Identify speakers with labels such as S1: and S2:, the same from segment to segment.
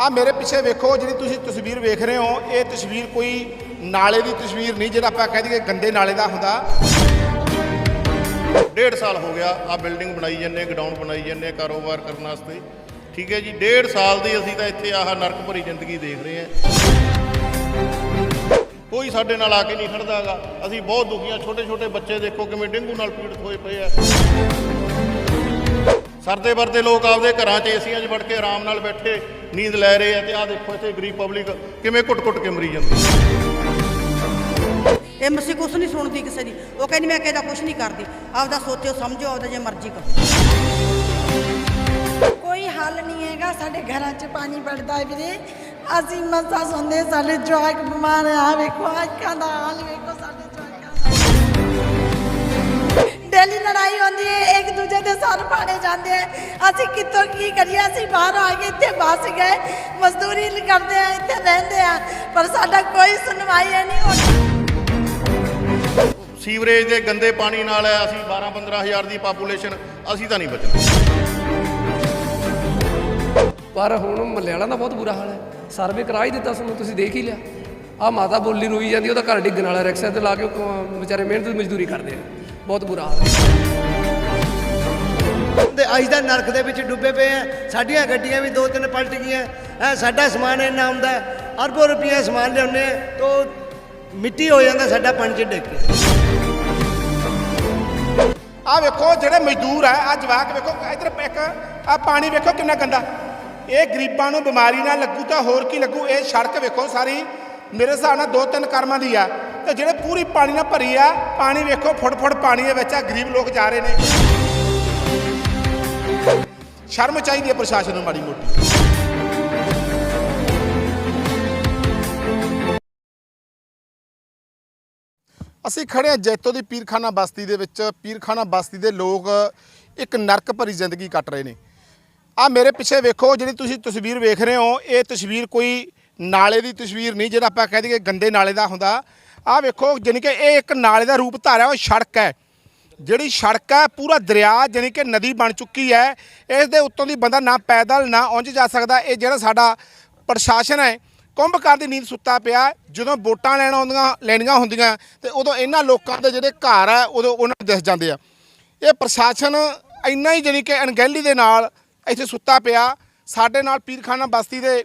S1: ਆ ਮੇਰੇ ਪਿੱਛੇ ਵੇਖੋ ਜਿਹੜੀ ਤੁਸੀਂ ਤਸਵੀਰ ਵੇਖ ਰਹੇ ਹੋ, ਇਹ ਤਸਵੀਰ ਕੋਈ ਨਾਲੇ ਦੀ ਤਸਵੀਰ ਨਹੀਂ, ਜਿਹੜਾ ਆਪਾਂ ਕਹਿ ਦਈਏ ਗੰਦੇ ਨਾਲੇ ਦਾ ਹੁੰਦਾ।
S2: ਡੇਢ ਸਾਲ ਹੋ ਗਿਆ ਆ ਬਿਲਡਿੰਗ ਬਣਾਈ ਜੰਨੇ ਗਡਾਊਨ ਬਣਾਈ ਜੰਨੇ ਕਾਰੋਬਾਰ ਕਰਨ ਵਾਸਤੇ। ਠੀਕ ਹੈ ਜੀ, ਡੇਢ ਸਾਲ ਦੀ ਅਸੀਂ ਤਾਂ ਇੱਥੇ ਆਹ ਨਰਕ ਭਰੀ ਜ਼ਿੰਦਗੀ ਦੇਖ ਰਹੇ ਹਾਂ। ਕੋਈ ਸਾਡੇ ਨਾਲ ਆ ਕੇ ਨਹੀਂ ਖੜਦਾਗਾ ਅਸੀਂ ਬਹੁਤ ਦੁਖੀਆਂ ਛੋਟੇ ਛੋਟੇ ਬੱਚੇ ਦੇਖੋ ਕਿਵੇਂ ਡੇਂਗੂ ਨਾਲ ਪੀੜਤ ਹੋਏ ਪਏ ਆ। ਸਰਦੇ ਵਰਦੇ ਲੋਕ ਆਪਦੇ ਘਰਾਂ 'ਚ ਏਸੀਆਂ 'ਚ ਵੜ ਕੇ ਆਰਾਮ ਨਾਲ ਬੈਠੇ ਨੀਂਦ ਲੈ ਰਹੇ ਆ ਤੇ ਆਹ ਦੇਖੋ ਇੱਥੇ ਗਰੀਬ ਪਬਲਿਕ ਕਿਵੇਂ ਘੁੱਟ-ਘੁੱਟ ਕੇ ਮਰੀ ਜਾਂਦੀ
S3: ਇਹ ਮਸੀ ਕੁਛ ਨਹੀਂ ਸੁਣਦੀ ਕਿਸੇ ਦੀ। ਉਹ ਕਹਿੰਦੀ ਮੈਂ ਕਿਸੇ ਦਾ ਕੁਛ ਨਹੀਂ ਕਰਦੀ। ਆਪਦਾ ਸੋਚੋ ਸਮਝੋ ਆਪਦਾ ਜੇ ਮਰਜ਼ੀ ਕਰੋ।
S4: ਕੋਈ ਹੱਲ ਨਹੀਂ ਹੈਗਾ ਸਾਡੇ ਘਰਾਂ 'ਚ ਪਾਣੀ ਵੜਦਾ ਵੀਰੇ। ਅਸੀਂ ਮਸਾ ਸੁਣਦੇ ਸਾਡੇ ਜਵਾਕ ਬਿਮਾਰ ਆ। ਵੇਖੋ ਅੱਖਾਂ ਦਾ ਹਾਲ ਵੇਖੋ ਡੇਲੀ ਲੜਾਈ ਹੁੰਦੀ ਹੈ ਇੱਕ ਦੂਜੇ ਦੇ ਸਰ ਪਾੜੇ ਜਾਂਦੇ ਹੈ। ਅਸੀਂ ਕਿੱਥੋਂ ਕੀ ਕਰੀਏ? ਅਸੀਂ ਬਾਹਰ ਆ ਕੇ ਇੱਥੇ ਬਸ ਗਏ। ਮਜ਼ਦੂਰੀ ਕਰਦੇ ਆ ਇੱਥੇ ਰਹਿੰਦੇ ਆ। ਪਰ ਸਾਡਾ ਕੋਈ ਸੁਣਵਾਈ ਹੈ ਨਹੀਂ ਹੋਣੀ।
S2: ਸੀਵਰੇਜ ਦੇ ਗੰਦੇ ਪਾਣੀ ਨਾਲ ਅਸੀਂ 12 15000 ਦੀ ਪਾਪੂਲੇਸ਼ਨ ਅਸੀਂ ਤਾਂ ਨਹੀਂ ਬਚਣਾ
S5: ਪਰ ਹੁਣ ਮੱਲੇ ਵਾਲਾ ਦਾ ਬਹੁਤ ਬੁਰਾ ਹਾਲ ਹੈ। ਸਰਵੇ ਕਰਾ ਹੀ ਦਿੱਤਾ ਸਾਨੂੰ ਤੁਸੀਂ ਦੇਖ ਹੀ ਲਿਆ। ਆ ਮਾਤਾ ਬੋਲੀ ਰੋਈ ਜਾਂਦੀ ਉਹਦਾ ਘਰ ਡਿੱਗਣ ਵਾਲਾ ਰਿਕਸ਼ਾ ਤੇ ਲਾ ਕੇ ਵਿਚਾਰੇ ਮਿਹਨਤ ਦੀ ਮਜ਼ਦੂਰੀ ਕਰਦੇ ਆ। ਬਹੁਤ ਬੁਰਾ ਹਾਲ ਹੈ।
S6: ਤੇ ਅੱਜ ਦਾ ਨਰਕ ਦੇ ਵਿੱਚ ਡੁੱਬੇ ਪਏ ਆ। ਸਾਡੀਆਂ ਗੱਡੀਆਂ ਵੀ ਦੋ ਤਿੰਨ ਪਲਟ ਗਈਆਂ। ਇਹ ਸਾਡਾ ਸਮਾਨ ਇੰਨਾ ਆਉਂਦਾ ਅਰਬੋਂ ਰੁਪਈਆ ਸਮਾਨ ਲਿਆਉਂਦੇ ਆ ਤੋ ਮਿੱਟੀ ਹੋ ਜਾਂਦਾ ਸਾਡਾ ਪਾਣੀ ਚ ਡਿੱਗ ਕੇ
S1: ਆ ਵੇਖੋ ਜਿਹੜੇ ਮਜ਼ਦੂਰ ਆ ਆ ਜਵਾਕ ਵੇਖੋ ਇਧਰ ਇੱਕ ਆ ਪਾਣੀ ਵੇਖੋ ਕਿੰਨਾ ਗੰਦਾ। ਇਹ ਗਰੀਬਾਂ ਨੂੰ ਬਿਮਾਰੀ ਨਾ ਲੱਗੂ ਤਾਂ ਹੋਰ ਕੀ ਲੱਗੂ? ਇਹ ਸੜਕ ਵੇਖੋ ਸਾਰੀ। ਮੇਰੇ ਹਿਸਾਬ ਨਾਲ ਦੋ ਤਿੰਨ ਕਰਮਾਂ ਦੀ ਆ। ਤੇ ਜਿਹੜੇ ਪੂਰੀ ਪਾਣੀ ਨਾਲ ਭਰੀ ਆ, ਪਾਣੀ ਵੇਖੋ ਫੁੱਟ ਫੁੱਟ ਪਾਣੀ ਦੇ ਵਿੱਚ ਆ, ਗਰੀਬ ਲੋਕ ਜਾ ਰਹੇ ਨੇ। ਸ਼ਰਮ ਚਾਹੀਦੀ ਹੈ ਪ੍ਰਸ਼ਾਸਨ ਨੂੰ ਮਾੜੀ ਮੋਟੀ। ਅਸੀਂ ਖੜੇ ਹਾਂ ਜੈਤੋ ਦੀ ਪੀਰਖਾਨਾ ਬਸਤੀ ਦੇ ਵਿੱਚ। ਪੀਰਖਾਨਾ ਬਸਤੀ ਦੇ ਲੋਕ ਇੱਕ ਨਰਕ ਭਰੀ ਜ਼ਿੰਦਗੀ ਕੱਟ ਰਹੇ ਨੇ। ਆ ਮੇਰੇ ਪਿੱਛੇ ਵੇਖੋ, ਜਿਹੜੀ ਤੁਸੀਂ ਤਸਵੀਰ ਵੇਖ ਰਹੇ ਹੋ, ਇਹ ਤਸਵੀਰ ਕੋਈ ਨਾਲੇ ਦੀ ਤਸਵੀਰ ਨਹੀਂ, ਜਿਹੜਾ ਆਪਾਂ ਕਹਿ ਦਈਏ ਗੰਦੇ ਨਾਲੇ ਦਾ ਹੁੰਦਾ। ਆ ਵੇਖੋ, ਜਾਣੀ ਕਿ ਇਹ ਇੱਕ ਨਾਲੇ ਦਾ ਰੂਪ ਧਾਰਿਆ ਉਹ ਸੜਕ ਹੈ। ਜਿਹੜੀ ਸੜਕ ਹੈ, ਪੂਰਾ ਦਰਿਆ, ਜਾਣੀ ਕਿ ਨਦੀ ਬਣ ਚੁੱਕੀ ਹੈ। ਇਸ ਦੇ ਉੱਤੋਂ ਦੀ ਬੰਦਾ ਨਾ ਪੈਦਲ, ਨਾ ਉਂਝ ਜਾ ਸਕਦਾ। ਇਹ ਜਿਹੜਾ ਸਾਡਾ ਪ੍ਰਸ਼ਾਸਨ ਹੈ ਕੁੰਭਕਾਰ ਦੀ ਨੀਂਦ ਸੁੱਤਾ ਪਿਆ। ਜਦੋਂ ਵੋਟਾਂ ਲੈਣ ਆਉਂਦੀਆਂ, ਲੈਣੀਆਂ ਹੁੰਦੀਆਂ, ਤੇ ਉਦੋਂ ਇਹਨਾਂ ਲੋਕਾਂ ਦੇ ਜਿਹੜੇ ਘਰ ਆ ਉਦੋਂ ਉਹਨਾਂ ਨੂੰ ਦਿਸ ਜਾਂਦੇ ਆ। ਇਹ ਪ੍ਰਸ਼ਾਸਨ ਇੰਨਾ ਹੀ, ਜਾਣੀ ਕਿ ਅਣਗਹਿਲੀ ਦੇ ਨਾਲ ਇੱਥੇ ਸੁੱਤਾ ਪਿਆ। ਸਾਡੇ ਨਾਲ ਪੀਰਖਾਨਾ ਬਸਤੀ ਦੇ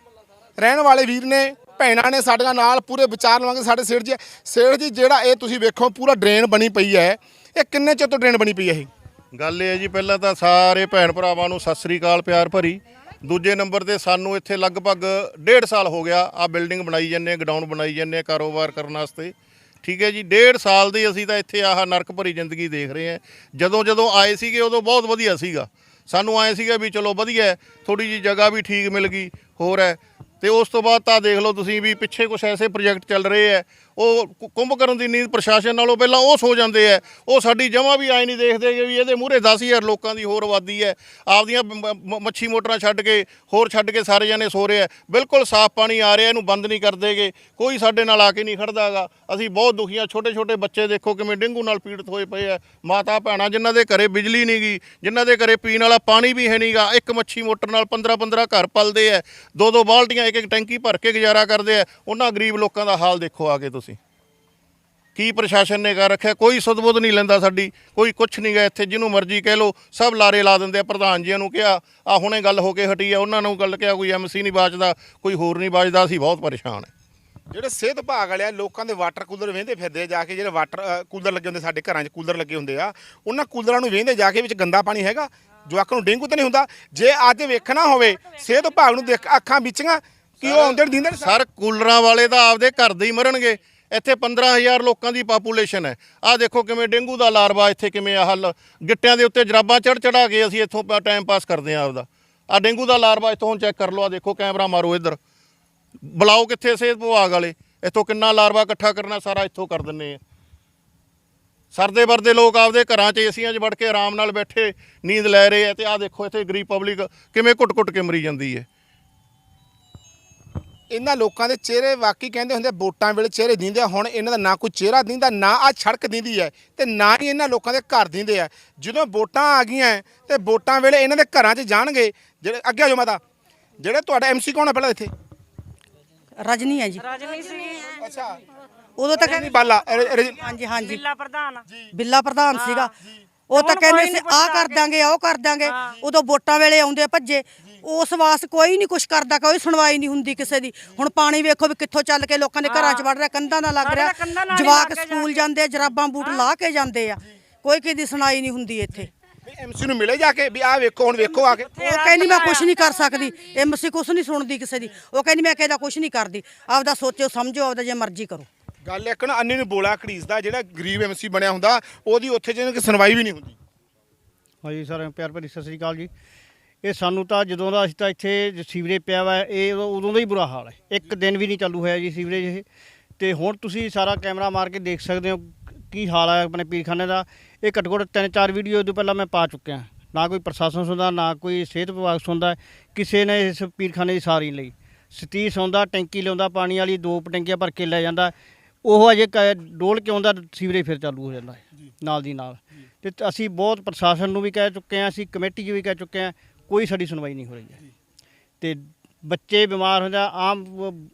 S1: ਰਹਿਣ ਵਾਲੇ ਵੀਰ ਨੇ ਭੈਣਾਂ ਨੇ ਸਾਡੇ ਨਾਲ ਪੂਰੇ ਵਿਚਾਰ ਲਵਾਂਗੇ, ਸਾਡੇ ਸੇਠ ਜੀ। ਸੇਠ ਜੀ, ਜਿਹੜਾ ਇਹ ਤੁਸੀਂ ਵੇਖੋ, ਪੂਰਾ ਡਰੇਨ ਬਣੀ ਪਈ ਹੈ। ਇਹ ਕਿੰਨੇ ਚਿਰ ਤੋਂ ਡਰੇਨ ਬਣੀ ਪਈ ਹੈ ਇਹ?
S2: ਗੱਲ ਇਹ ਹੈ ਜੀ, ਪਹਿਲਾਂ ਤਾਂ ਸਾਰੇ ਭੈਣ ਭਰਾਵਾਂ ਨੂੰ ਸਤਿ ਸ੍ਰੀ ਅਕਾਲ, ਪਿਆਰ ਭਰੀ। ਦੂਜੇ ਨੰਬਰ ਤੇ ਸਾਨੂੰ ਇੱਥੇ ਲਗਭਗ ਡੇਢ ਸਾਲ ਹੋ ਗਿਆ ਆ ਬਿਲਡਿੰਗ ਬਣਾਈ ਜੰਨੇ ਗਡਾਊਨ ਬਣਾਈ ਜੰਨੇ ਕਾਰੋਬਾਰ ਕਰਨ ਵਾਸਤੇ। ਠੀਕ ਹੈ ਜੀ, ਡੇਢ ਸਾਲ ਦੀ ਅਸੀਂ ਤਾਂ ਇੱਥੇ ਆਹ ਨਰਕ ਭਰੀ ਜ਼ਿੰਦਗੀ ਦੇਖ ਰਹੇ ਹਾਂ। ਜਦੋਂ ਜਦੋਂ ਆਏ ਸੀਗੇ, ਉਦੋਂ ਬਹੁਤ ਵਧੀਆ ਸੀਗਾ। ਸਾਨੂੰ ਆਏ ਸੀਗਾ ਵੀ ਚਲੋ ਵਧੀਆ ਥੋੜੀ ਜੀ ਜਗ੍ਹਾ ਵੀ ਠੀਕ ਮਿਲ ਗਈ, ਹੋਰ ਹੈ। ਤੇ ਉਸ ਤੋਂ ਬਾਅਦ ਤਾਂ ਦੇਖ ਲਓ ਤੁਸੀਂ ਵੀ ਪਿੱਛੇ ਕੁਝ ਐਸੇ ਪ੍ਰੋਜੈਕਟ ਚੱਲ ਰਹੇ ਐ ਉਹ ਕੁ- ਕੁੰਭਕਰਨ ਦੀ ਨੀਂਦ ਪ੍ਰਸ਼ਾਸਨ ਨਾਲੋਂ ਪਹਿਲਾਂ ਉਹ ਸੋ ਜਾਂਦੇ ਐ। ਉਹ ਸਾਡੀ ਜਮਾ ਵੀ ਆਏ ਨਹੀਂ ਦੇਖਦੇ ਕਿ ਵੀ ਇਹਦੇ ਮੂਹਰੇ 10000 ਲੋਕਾਂ ਦੀ ਹੋਰ ਆਬਾਦੀ ਹੈ ਆਪਦੀਆਂ ਮ- ਮੱਛੀ ਮੋਟਰਾਂ ਛੱਡ ਕੇ, ਹੋਰ ਛੱਡ ਕੇ ਸਾਰੇ ਜਣੇ ਸੋ ਰਹੇ ਐ। ਬਿਲਕੁਲ ਸਾਫ਼ ਪਾਣੀ ਆ ਰਿਹਾ, ਇਹਨੂੰ ਬੰਦ ਨਹੀਂ ਕਰਦੇਗੇ ਕੋਈ ਸਾਡੇ ਨਾਲ ਆ ਕੇ ਨਹੀਂ ਖੜਦਾਗਾ ਅਸੀਂ ਬਹੁਤ ਦੁਖੀ ਹਾਂ ਛੋਟੇ ਛੋਟੇ ਬੱਚੇ ਦੇਖੋ ਕਿਵੇਂ ਡੇਂਗੂ ਨਾਲ ਪੀੜਤ ਹੋਏ ਪਏ ਐ। ਮਾਤਾ ਭੈਣਾਂ ਜਿਨ੍ਹਾਂ ਦੇ ਘਰੇ ਬਿਜਲੀ ਨਹੀਂ ਗਈ ਜਿਨ੍ਹਾਂ ਦੇ ਘਰੇ ਪੀਣ ਵਾਲਾ ਪਾਣੀ ਵੀ ਹੈ ਨਹੀਂਗਾ, ਇੱਕ ਮੱਛੀ ਮੋਟਰ ਨਾਲ 15 15 ਘਰ ਪਲਦੇ ਐ। ਦੋ ਦੋ ਬਾਲਟੀਆਂ ਇੱਕ ਇੱਕ ਟੈਂਕੀ ਭਰ ਕੇ ਗੁਜ਼ਾਰਾ ਕਰਦੇ ਐ। ਉਹਨਾਂ ਗਰੀਬ ਲੋਕਾਂ ਦਾ ਹਾਲ ਦੇਖੋ ਆ ਕੇ ਤੁਸੀਂ। ਕੀ ਪ੍ਰਸ਼ਾਸਨ ਨੇ ਕਰ ਰੱਖਿਆ? ਕੋਈ ਸੁਧਬੁੱਧ ਨਹੀਂ ਲੈਂਦਾ ਸਾਡੀ। ਕੋਈ ਕੁਛ ਨਹੀਂ ਗਾ ਇੱਥੇ। ਜਿਹਨੂੰ ਮਰਜ਼ੀ ਕਹਿ ਲੋ ਸਭ ਲਾਰੇ ਲਾ ਦਿੰਦੇ ਆ। ਪ੍ਰਧਾਨ ਜੀਆਂ ਨੂੰ ਕਿਹਾ ਆ ਹੁਣੇ ਗੱਲ ਹੋ ਕੇ ਹਟੀ ਆ। ਉਹਨਾਂ ਨੂੰ ਗੱਲ ਕਿਹਾ ਕੋਈ ਐਮਸੀ ਨਹੀਂ ਬਾਜਦਾ ਕੋਈ ਹੋਰ ਨਹੀਂ ਬਾਜਦਾ। ਅਸੀਂ ਬਹੁਤ ਪਰੇਸ਼ਾਨ
S1: ਜਿਹੜੇ ਸਿਹਤ ਵਾਲੇ ਆ ਲੋਕਾਂ ਦੇ ਵਾਟਰ ਕੂਲਰ ਵੇਂਦੇ ਫਿਰਦੇ ਆ ਜਾ ਕੇ। ਜਿਹੜੇ ਵਾਟਰ ਕੂਲਰ ਲੱਗੇ ਹੁੰਦੇ ਸਾਡੇ ਘਰਾਂ 'ਚ ਕੂਲਰ ਲੱਗੇ ਹੁੰਦੇ ਆ ਉਹਨਾਂ ਕੂਲਰਾਂ ਨੂੰ ਵੇਂਦੇ ਜਾ ਕੇ ਵਿੱਚ ਗੰਦਾ ਪਾਣੀ ਹੈਗਾ। ਜਵਾਕਾਂ ਨੂੰ ਡੇਂਗੂ ਤਾਂ ਨਹੀਂ ਹੁੰਦਾ। ਜੇ ਅੱਜ ਵੇਖਣਾ ਹੋਵੇ ਸਿਹਤ ਵਿਭਾਗ ਨੂੰ ਦੇਖ ਅੱਖਾਂ ਵਿਚੀਆਂ ਕਿ ਉਹ ਆਉਂਦੇ ਦਿੰਦੇ
S2: ਸਰ ਕੂਲਰਾਂ ਵਾਲੇ ਤਾਂ ਆਪਦੇ ਘਰ ਦੇ ਹੀ ਮਰਨਗੇ। ਇੱਥੇ 15000 ਲੋਕਾਂ ਦੀ ਪਾਪੂਲੇਸ਼ਨ ਹੈ। ਆਹ ਦੇਖੋ ਕਿਵੇਂ ਡੇਂਗੂ ਦਾ ਲਾਰਵਾ ਇੱਥੇ ਕਿਵੇਂ ਆ ਹੱਲ ਗਿੱਟਿਆਂ ਦੇ ਉੱਤੇ ਜਰਾਬਾਂ ਚੜ ਚੜਾ ਕੇ ਅਸੀਂ ਇੱਥੋਂ ਟਾਈਮ ਪਾਸ ਕਰਦੇ ਆ ਆਪਦਾ। ਆਹ ਡੇਂਗੂ ਦਾ ਲਾਰਵਾ ਇੱਥੋਂ ਹੁਣ ਚੈੱਕ ਕਰ ਲਓ, ਆਹ ਦੇਖੋ ਕੈਮਰਾ ਮਾਰੋ ਇੱਧਰ। ਬੁਲਾਓ ਕਿੱਥੇ ਸਿਹਤ ਵਿਭਾਗ ਵਾਲੇ, ਇੱਥੋਂ ਕਿੰਨਾ ਲਾਰਵਾ ਇਕੱਠਾ ਕਰਨਾ ਸਾਰਾ ਇੱਥੋਂ ਕਰ ਦਿੰਨੇ ਆ। ਸਰਦੇ ਵਰਦੇ ਲੋਕ ਆਪਦੇ ਘਰਾਂ 'ਚ ਏਸੀਆਂ 'ਚ ਵੜ ਕੇ ਆਰਾਮ ਨਾਲ ਬੈਠੇ, ਨੀਂਦ ਲੈ ਰਹੇ ਆ ਤੇ ਆਹ ਦੇਖੋ ਇੱਥੇ ਗਰੀਬ ਪਬਲਿਕ ਕਿਵੇਂ ਘੁੱਟ-ਘੁੱਟ ਕੇ ਮਰੀ ਜਾਂਦੀ ਹੈ।
S1: ਇਹਨਾਂ ਲੋਕਾਂ ਦੇ ਚਿਹਰੇ ਵਾਕਈ ਕਹਿੰਦੇ ਹੁੰਦੇ ਵੋਟਾਂ ਵੇਲੇ ਚਿਹਰੇ ਦਿੰਦੇ ਆ। ਹੁਣ ਇਹਨਾਂ ਦਾ ਨਾ ਕੋਈ ਚਿਹਰਾ ਦਿੰਦਾ ਨਾ ਆ ਸੜਕ ਦਿੰਦੀ ਹੈ ਤੇ ਨਾ ਹੀ ਇਹਨਾਂ ਲੋਕਾਂ ਦੇ ਘਰ ਦਿੰਦੇ ਆ। ਜਦੋਂ ਵੋਟਾਂ ਆ ਗਈਆਂ ਤੇ ਵੋਟਾਂ ਵੇਲੇ ਇਹਨਾਂ ਦੇ ਘਰਾਂ 'ਚ ਜਾਣਗੇ ਜਿਹੜੇ ਅੱਗੇ ਆ ਜਾਓ ਮਾਤਾ ਜਿਹੜੇ ਤੁਹਾਡਾ ਐਮਸੀ ਕੌਣ ਹੈ ਪਹਿਲਾਂ ਇੱਥੇ?
S3: ਰਜਨੀ ਹੈ ਜੀ।
S1: ਅੱਛਾ।
S3: ਉਦੋਂ ਤੱਕ
S1: ਨਹੀਂ ਬਾਲਾ
S3: ਹਾਂਜੀ ਹਾਂਜੀ।
S7: ਜ਼ਿਲ੍ਹਾ ਪ੍ਰਧਾਨ।
S3: ਬਿੱਲਾ ਪ੍ਰਧਾਨ ਸੀਗਾ। ਉਹ ਤਾਂ ਕਹਿੰਦੇ ਸੀ
S7: ਨੀ
S3: ਆ
S7: ਪੁੱਛਦਾ
S3: ਕਰ ਦਾਂਗੇ ਉਹ ਕਰ ਦਾਂਗੇ। ਉਦੋਂ ਵੋਟਾਂ ਵੇਲੇ ਆਉਂਦੇ ਭੱਜੇ। ਉਸ ਵਾਸ ਕੋਈ ਨਹੀਂ ਕੁਛ ਕਰਦਾ ਕੋਈ ਸੁਣਵਾਈ ਨਹੀਂ ਹੁੰਦੀ ਕਿਸੇ ਦੀ। ਹੁਣ ਪਾਣੀ ਵੇਖੋ ਵੀ ਕਿੱਥੋਂ ਚੱਲ ਕੇ ਲੋਕਾਂ ਦੇ ਘਰਾਂ 'ਚ ਵੜ ਰਿਹਾ ਕੰਧਾਂ ਨਾਲ ਲੱਗ ਰਿਹਾ। ਜਵਾਕ ਸਕੂਲ ਜਾਂਦੇ ਆ ਜਰਾਬਾਂ ਬੂਟ ਲਾ ਕੇ ਜਾਂਦੇ ਆ। ਕੋਈ ਕਿਸੇ ਦੀ ਸੁਣਾਈ ਨਹੀਂ ਹੁੰਦੀ ਇੱਥੇ।
S1: ਐਮਸੀ ਨੂੰ ਮਿਲੇ ਜਾ ਕੇ ਵੀ ਆਹ ਵੇਖੋ ਹੁਣ ਵੇਖੋ ਆ ਕੇ।
S3: ਉਹ ਕਹਿੰਦੀ ਮੈਂ ਕੁਛ ਨਹੀਂ ਕਰ ਸਕਦੀ। ਐਮਸੀ ਕੁਛ ਨਹੀਂ ਸੁਣਦੀ ਕਿਸੇ ਦੀ। ਉਹ ਕਹਿੰਦੀ ਮੈਂ ਕਿਸੇ ਦਾ ਕੁਛ ਨਹੀਂ ਕਰਦੀ। ਆਪਦਾ ਸੋਚੋ ਸਮਝੋ ਆਪਦਾ ਜੇ ਮਰਜ਼ੀ ਕਰੋ।
S1: ਗੱਲ ਇੱਕ ਨਾ ਅੰਨੀ ਨੂੰ ਬੋਲਾ ਘੜੀਸਦਾ ਜਿਹੜਾ ਗਰੀਬ ਐਮਸੀ ਬਣਿਆ ਹੁੰਦਾ ਉਹਦੀ ਉੱਥੇ ਜਿਹਨਾਂ ਕਿ ਸੁਣਵਾਈ ਵੀ ਨਹੀਂ ਹੁੰਦੀ।
S8: ਹਾਂਜੀ ਸਰ ਪਿਆਰ ਭਰੀ ਸਤਿ ਸ੍ਰੀ ਅਕਾਲ ਜੀ। ਇਹ ਸਾਨੂੰ ਤਾਂ ਜਦੋਂ ਦਾ ਅਸੀਂ ਤਾਂ ਇੱਥੇ ਸੀਵਰੇਜ ਪਿਆ ਵਾ ਇਹ ਉਦੋਂ ਉਦੋਂ ਦਾ ਹੀ ਬੁਰਾ ਹਾਲ ਹੈ। ਇੱਕ ਦਿਨ ਵੀ ਨਹੀਂ ਚਾਲੂ ਹੋਇਆ ਜੀ ਸੀਵਰੇਜ ਇਹ। ਤੇ ਹੁਣ ਤੁਸੀਂ ਸਾਰਾ ਕੈਮਰਾ ਮਾਰ ਕੇ ਦੇਖ ਸਕਦੇ ਹੋ ਕੀ ਹਾਲ ਹੈ ਆਪਣੇ ਪੀਰਖਾਨੇ ਦਾ। ਇਹ ਘੱਟੋ ਘੱਟ ਤਿੰਨ ਚਾਰ ਵੀਡੀਓ ਤੋਂ ਪਹਿਲਾਂ ਮੈਂ ਪਾ ਚੁੱਕਿਆ। ਨਾ ਕੋਈ ਪ੍ਰਸ਼ਾਸਨ ਸੁਣਦਾ ਨਾ ਕੋਈ ਸਿਹਤ ਵਿਭਾਗ ਸੁਣਦਾ। ਕਿਸੇ ਨੇ ਇਸ ਪੀਰਖਾਨੇ ਦੀ ਸਾਰੀ ਲਈ। ਸਤੀਸ਼ ਆਉਂਦਾ ਟੈਂਕੀ ਲਿਆਉਂਦਾ ਪਾਣੀ ਵਾਲੀ ਦੋ ਟੈਂਕੀਆਂ ਭਰ ਕੇ ਲੈ ਜਾਂਦਾ। ਉਹ ਅਜੇ ਡੋਲ ਕੇ ਆਉਂਦਾ ਸੀਵਰੇਜ ਫਿਰ ਚਾਲੂ ਹੋ ਜਾਂਦਾ ਨਾਲ ਦੀ ਨਾਲ। ਤੇ ਅਸੀਂ ਬਹੁਤ ਪ੍ਰਸ਼ਾਸਨ ਨੂੰ ਵੀ ਕਹਿ ਚੁੱਕੇ ਹਾਂ ਅਸੀਂ ਕਮੇਟੀ ਵੀ ਕਹਿ ਚੁੱਕੇ ਹਾਂ ਕੋਈ ਸਾਡੀ ਸੁਣਵਾਈ ਨਹੀਂ ਹੋ ਰਹੀ ਹੈ। ਤੇ ਬੱਚੇ ਬਿਮਾਰ ਹੋ ਜਾ ਆਮ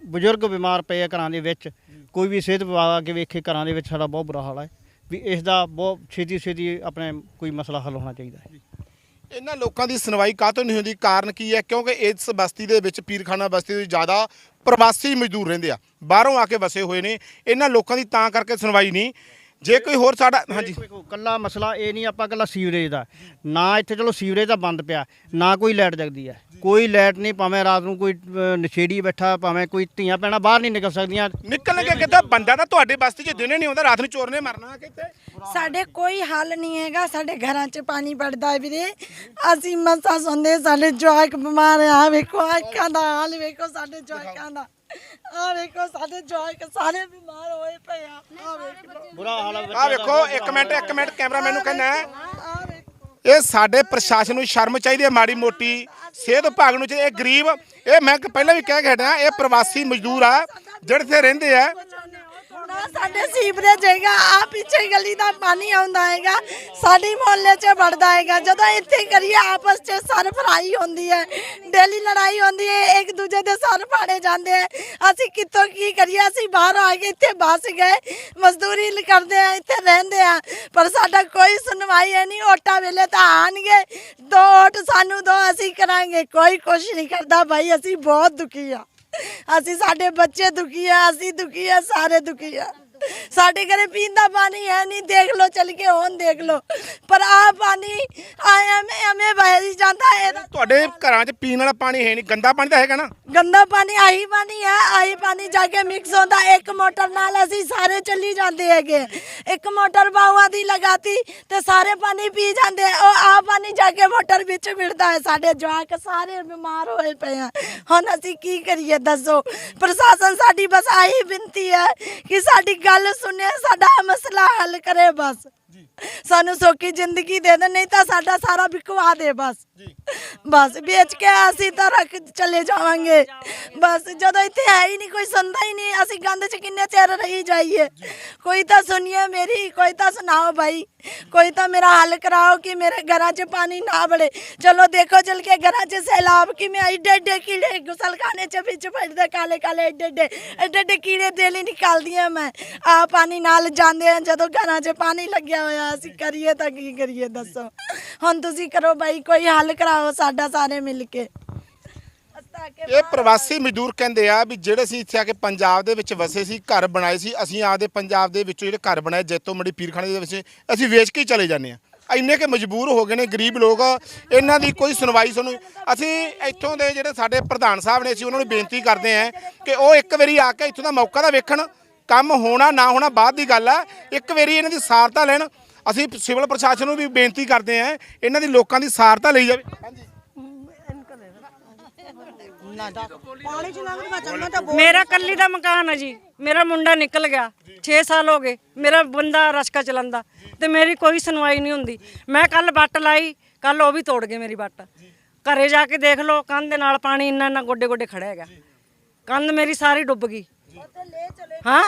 S8: ਬਜ਼ੁਰਗ ਬਿਮਾਰ ਪਏ ਆ ਘਰਾਂ ਦੇ ਵਿੱਚ। ਕੋਈ ਵੀ ਸਿਹਤ ਵਿਭਾਗ ਆ ਕੇ ਵੇਖੇ ਘਰਾਂ ਦੇ ਵਿੱਚ ਸਾਡਾ ਬਹੁਤ ਬੁਰਾ ਹਾਲ ਹੈ ਵੀ ਇਸ ਦਾ ਬਹੁਤ ਛੇਤੀ ਛੇਤੀ ਆਪਣੇ ਕੋਈ ਮਸਲਾ ਹੱਲ ਹੋਣਾ ਚਾਹੀਦਾ ਹੈ।
S1: ਇਹਨਾਂ ਲੋਕਾਂ ਦੀ ਸੁਣਵਾਈ ਕਾਹਤੋਂ ਨਹੀਂ ਹੁੰਦੀ? ਕਾਰਨ ਕੀ ਹੈ? ਕਿਉਂਕਿ ਇਸ ਬਸਤੀ ਦੇ ਵਿੱਚ, ਪੀਰਖਾਨਾ ਬਸਤੀ ਦੇ ਜ਼ਿਆਦਾ ਪ੍ਰਵਾਸੀ ਮਜ਼ਦੂਰ ਰਹਿੰਦੇ ਆ। ਬਾਹਰੋਂ ਆ ਕੇ ਵਸੇ ਹੋਏ ਨੇ। ਇਹਨਾਂ ਲੋਕਾਂ ਦੀ ਤਾਂ ਕਰਕੇ ਸੁਣਵਾਈ ਨਹੀਂ। ਜੇ ਕੋਈ ਹੋਰ ਸਾਡਾ ਹਾਂਜੀ।
S8: ਦੇਖੋ ਕੱਲਾ ਮਸਲਾ ਇਹ ਨਹੀਂ ਆਪਾਂ ਕੱਲਾ ਸੀਵਰੇਜ ਦਾ। ਨਾ ਇੱਥੇ ਚਲੋ ਸੀਵਰੇਜ ਤਾਂ ਬੰਦ ਪਿਆ ਨਾ ਕੋਈ ਲਾਈਟ ਜਗਦੀ ਹੈ। ਕੋਈ ਲਾਈਟ ਨਹੀਂ ਭਾਵੇਂ ਰਾਤ ਨੂੰ ਕੋਈ ਅ, ਨਸ਼ੇੜੀ ਬੈਠਾ ਭਾਵੇਂ ਕੋਈ ਧੀਆਂ ਭੈਣਾਂ ਬਾਹਰ ਨਹੀਂ ਨਿਕਲ ਸਕਦੀਆਂ।
S1: ਨਿਕਲਣਗੇ ਕਿਤੇ ਬੰਦਾ ਤਾਂ ਤੁਹਾਡੇ ਬਸਤੀ 'ਚ ਦਿਨੇ ਨਹੀਂ ਆਉਂਦਾ ਰਾਤ ਨੂੰ ਚੋਰ ਨੇ ਮਰਨਾ ਕਿਤੇ।
S4: ਸਾਡੇ ਕੋਈ ਹੱਲ ਨਹੀਂ ਹੈਗਾ ਸਾਡੇ ਘਰਾਂ 'ਚ ਪਾਣੀ ਵੜਦਾ ਹੈ ਵੀਰੇ। ਅਸੀਂ ਮਸਾ ਸੁਣਦੇ ਸਾਡੇ ਜਵਾਕ ਬਿਮਾਰ ਆ ਵੇਖੋ ਅੱਖਾਂ ਦਾ ਹਾਲ ਵੇਖੋ ਸਾਡੇ ਜਵਾਕਾਂ ਦਾ। ਆ ਵੇਖੋ ਸਾਡੇ ਜਵਾਕ ਸਾਰੇ ਬਿਮਾਰ ਹੋਏ ਪਏ ਆ। ਆ ਵੇਖੋ।
S8: ਬੁਰਾ ਹਾਲ ਹੈ
S1: ਆ ਵੇਖੋ ਇੱਕ ਮਿੰਟ ਇੱਕ ਮਿੰਟ ਕੈਮਰਾਮੈਨ ਨੂੰ ਕਹਿੰਦਾ
S4: ਆ ਵੇਖੋ
S1: ਇਹ ਸਾਡੇ ਪ੍ਰਸ਼ਾਸਨ ਨੂੰ ਸ਼ਰਮ ਚਾਹੀਦੀ ਹੈ ਮਾੜੀ ਮੋਟੀ। ਸਿਹਤ ਵਿਭਾਗ ਨੂੰ ਚਾਹੀਦੀ ਇਹ ਗਰੀਬ ਇਹ ਮੈਂ ਪਹਿਲਾਂ ਵੀ ਕਹਿ ਕੇ ਹਟਿਆ ਇਹ ਪ੍ਰਵਾਸੀ ਮਜ਼ਦੂਰ ਆ ਜਿਹੜੇ ਇੱਥੇ ਰਹਿੰਦੇ ਆ
S4: ਨਾ ਸਾਡੇ ਸੀਵਰੇਜ ਹੈਗਾ ਆ ਪਿੱਛੇ ਗਲੀ ਦਾ ਪਾਣੀ ਆਉਂਦਾ ਹੈਗਾ, ਸਾਡੀ ਮੁਹੱਲੇ 'ਚ ਵੜਦਾ ਹੈਗਾ। ਜਦੋਂ ਇੱਥੇ ਕਰੀਏ, ਆਪਸ 'ਚ ਸਰ ਸਰਫਰਾਈ ਹੁੰਦੀ ਹੈ, ਡੇਲੀ ਲੜਾਈ ਹੁੰਦੀ ਹੈ, ਇੱਕ ਦੂਜੇ ਦੇ ਸਰ ਫਾੜੇ ਜਾਂਦੇ ਹੈ। ਅਸੀਂ ਕਿੱਥੋਂ ਕੀ ਕਰੀਏ, ਅਸੀਂ ਬਾਹਰ ਆ ਕੇ ਇੱਥੇ ਬਸ ਗਏ, ਮਜ਼ਦੂਰੀ ਕਰਦੇ ਆ, ਇੱਥੇ ਰਹਿੰਦੇ ਆ। ਪਰ ਸਾਡਾ ਕੋਈ ਸੁਣਵਾਈ ਹੈ ਨਹੀਂ ਓਟਾ ਵੇਲੇ ਤਾਂ ਆਣਗੇ ਦੋ ਓਟ ਸਾਨੂੰ ਦੋ ਅਸੀਂ ਕਰਾਂਗੇ, ਕੋਈ ਕੁਛ ਨਹੀਂ ਕਰਦਾ, ਭਾਈ, ਅਸੀਂ ਬਹੁਤ ਦੁਖੀ ਆ। ਅਸੀਂ ਸਾਡੇ ਬੱਚੇ ਦੁਖੀ ਆ ਅਸੀਂ ਦੁਖੀ ਆ ਸਾਰੇ ਦੁਖੀ ਆ। ਸਾਡੇ ਘਰੇ ਪੀਣ ਦਾ ਪਾਣੀ ਹੈ ਨਹੀਂ। ਦੇਖ ਲਓ ਚੱਲ ਕੇ ਹੁਣ ਦੇਖ ਲਓ। ਪਰ ਆ ਪਾਣੀ ਮੈਂ ਐਵੇਂ ਵਹਿ ਜਾਂਦਾ ਹੈ।
S1: ਤੁਹਾਡੇ ਘਰਾਂ 'ਚ ਪੀਣ ਵਾਲਾ ਪਾਣੀ ਹੈ ਨਹੀਂ। ਗੰਦਾ ਪਾਣੀ ਤਾਂ ਹੈਗਾ ਨਾ।
S4: ਗੰਦਾ ਪਾਣੀ ਆਹੀ ਪਾਣੀ ਹੈ ਆਹੀ ਪਾਣੀ ਜਾ ਕੇ ਮਿਕਸ ਹੁੰਦਾ। ਇੱਕ ਮੋਟਰ ਨਾਲ ਅਸੀਂ ਸਾਰੇ ਚੱਲੀ ਜਾਂਦੇ ਹੈਗੇ। ਇੱਕ ਮੋਟਰ ਬਾਹਾਂ ਦੀ ਲਗਾਤੀ ਤੇ ਸਾਰੇ ਪਾਣੀ ਪੀ ਜਾਂਦੇ। ਉਹ ਆ ਪਾਣੀ ਜਾ ਕੇ ਮੋਟਰ ਵਿੱਚ ਮਿਲਦਾ ਹੈ। ਸਾਡੇ ਜਵਾਕ ਸਾਰੇ ਬਿਮਾਰ ਹੋਏ ਪਏ ਆ। ਹੁਣ ਅਸੀਂ ਕੀ ਕਰੀਏ ਦੱਸੋ? ਪ੍ਰਸ਼ਾਸਨ ਸਾਡੀ ਬਸ ਆਹੀ ਬੇਨਤੀ ਹੈ ਕਿ ਸਾਡੀ ਗੱਲ ਸੁਣੇ ਸਾਡਾ ਮਸਲਾ ਹੱਲ ਕਰੇ ਬਸ। ਸਾਨੂੰ ਸੌਖੀ ਜ਼ਿੰਦਗੀ ਦੇ ਦੇ ਨਹੀਂ ਤਾਂ ਸਾਡਾ ਸਾਰਾ ਵਿਕਵਾ ਦੇ ਬਸ। ਬਸ ਵੇਚ ਕੇ ਅਸੀਂ ਤਾਂ ਰੱਖ ਚਲੇ ਜਾਵਾਂਗੇ। ਬਸ ਜਦੋਂ ਇੱਥੇ ਹੈ ਹੀ ਨਹੀਂ ਕੋਈ ਸੁਣਦਾ ਹੀ ਨਹੀਂ ਅਸੀਂ ਗੰਦ 'ਚ ਕਿੰਨੇ ਚਿਰ ਰਹੀ ਜਾਈਏ। ਕੋਈ ਤਾਂ ਸੁਣੀਏ ਮੇਰੀ ਕੋਈ ਤਾਂ ਸੁਣਾਓ ਭਾਈ ਕੋਈ ਤਾਂ ਮੇਰਾ ਹੱਲ ਕਰਾਓ ਕਿ ਮੇਰੇ ਘਰਾਂ 'ਚ ਪਾਣੀ ਨਾ ਵੜੇ। ਚਲੋ ਦੇਖੋ ਚਲ ਕੇ ਘਰਾਂ 'ਚ ਸੈਲਾਬ ਕਿਵੇਂ ਆਈ ਡੇ ਡੇ ਕੀੜੇ ਗੁਸਲਖਾਨੇ 'ਚ ਵਿੱਚ ਫਿਰਦੇ ਕਾਲੇ ਕਾਲੇ ਏਡੇ ਏਡੇ ਏਡੇ ਏਡੇ ਕੀੜੇ ਦੇਲੀ ਨਿਕਾਲਦੀਆਂ ਮੈਂ। ਆ ਪਾਣੀ ਨਾਲ ਜਾਂਦੇ ਆ ਜਦੋਂ ਘਰਾਂ 'ਚ ਪਾਣੀ ਲੱਗਿਆ ਹੋਇਆ ਅਸੀਂ ਕਰੀਏ ਤਾਂ ਕੀ ਕਰੀਏ ਦੱਸੋ। ਹੁਣ ਤੁਸੀਂ ਕਰੋ ਭਾਈ ਕੋਈ ਹੱਲ ਕਰਾਓ ਸਾਡਾ ਸਾਰੇ ਮਿਲ ਕੇ। ਅਸਾਂ ਕੇ
S1: ਇਹ ਪ੍ਰਵਾਸੀ ਮਜ਼ਦੂਰ ਕਹਿੰਦੇ ਆ ਵੀ ਜਿਹੜੇ ਅਸੀਂ ਇੱਥੇ ਆ ਕੇ ਪੰਜਾਬ ਦੇ ਵਿੱਚ ਵਸੇ ਸੀ ਘਰ ਬਣਾਏ ਸੀ ਅਸੀਂ ਆਪਦੇ ਪੰਜਾਬ ਦੇ ਵਿੱਚੋਂ ਜਿਹੜੇ ਘਰ ਬਣਾਏ ਜੈਤੋ ਮੰਡੀ ਪੀਰਖਾਨੇ ਦੇ ਵਿੱਚ ਅਸੀਂ ਵੇਚ ਕੇ ਹੀ ਚਲੇ ਜਾਂਦੇ ਆ। ਇੰਨੇ ਕਿ ਮਜਬੂਰ ਹੋ ਗਏ ਨੇ ਗਰੀਬ ਲੋਕ ਇਹਨਾਂ ਦੀ ਕੋਈ ਸੁਣਵਾਈ ਸੁਣੂ ਅਸੀਂ ਇੱਥੋਂ ਦੇ ਜਿਹੜੇ ਸਾਡੇ ਪ੍ਰਧਾਨ ਸਾਹਿਬ ਨੇ ਅਸੀਂ ਉਹਨਾਂ ਨੂੰ ਬੇਨਤੀ ਕਰਦੇ ਆ ਕਿ ਉਹ ਇੱਕ ਵਾਰੀ ਆ ਕੇ ਇੱਥੋਂ ਦਾ ਮੌਕਾ ਤਾਂ ਵੇਖਣ ਕੰਮ ਹੋਣਾ ਨਾ ਹੋਣਾ ਬਾਅਦ ਦੀ ਗੱਲ ਆ। ਇੱਕ ਵਾਰੀ ਇਹਨਾਂ ਦੀ ਸਾਰਤਾ ਲੈਣ ਅਸੀਂ ਸਿਵਲ ਪ੍ਰਸ਼ਾਸਨ ਨੂੰ ਵੀ ਬੇਨਤੀ ਕਰਦੇ ਆ ਇਹਨਾਂ ਦੀ ਲੋਕਾਂ ਦੀ ਸਾਰਤਾ ਲਈ ਜਾਵੇ। ਹਾਂਜੀ।
S7: ਮੇਰਾ ਕੱਲੀ ਦਾ ਮਕਾਨ ਹੈ ਜੀ। ਮੇਰਾ ਮੁੰਡਾ ਨਿਕਲ ਗਿਆ। 6 ਸਾਲ ਹੋ ਗਏ। ਮੇਰਾ ਬੰਦਾ ਰਸਕਾ ਚਲਾਉਂਦਾ। ਤੇ ਮੇਰੀ ਕੋਈ ਸੁਣਵਾਈ ਨਹੀਂ ਹੁੰਦੀ। ਮੈਂ ਕੱਲ ਬੱਟ ਲਾਈ। ਕੱਲ ਉਹ ਵੀ ਤੋੜ ਗਏ ਮੇਰੀ ਬੱਟ ਘਰੇ ਜਾ ਕੇ ਦੇਖ ਲਓ ਕੰਧ ਦੇ ਨਾਲ ਪਾਣੀ ਇੰਨਾ ਇੰਨਾ ਗੋਡੇ ਗੋਡੇ ਖੜਾ ਹੈਗਾ। ਕੰਧ ਮੇਰੀ ਸਾਰੀ ਡੁੱਬ ਗਈ। ਹਾਂ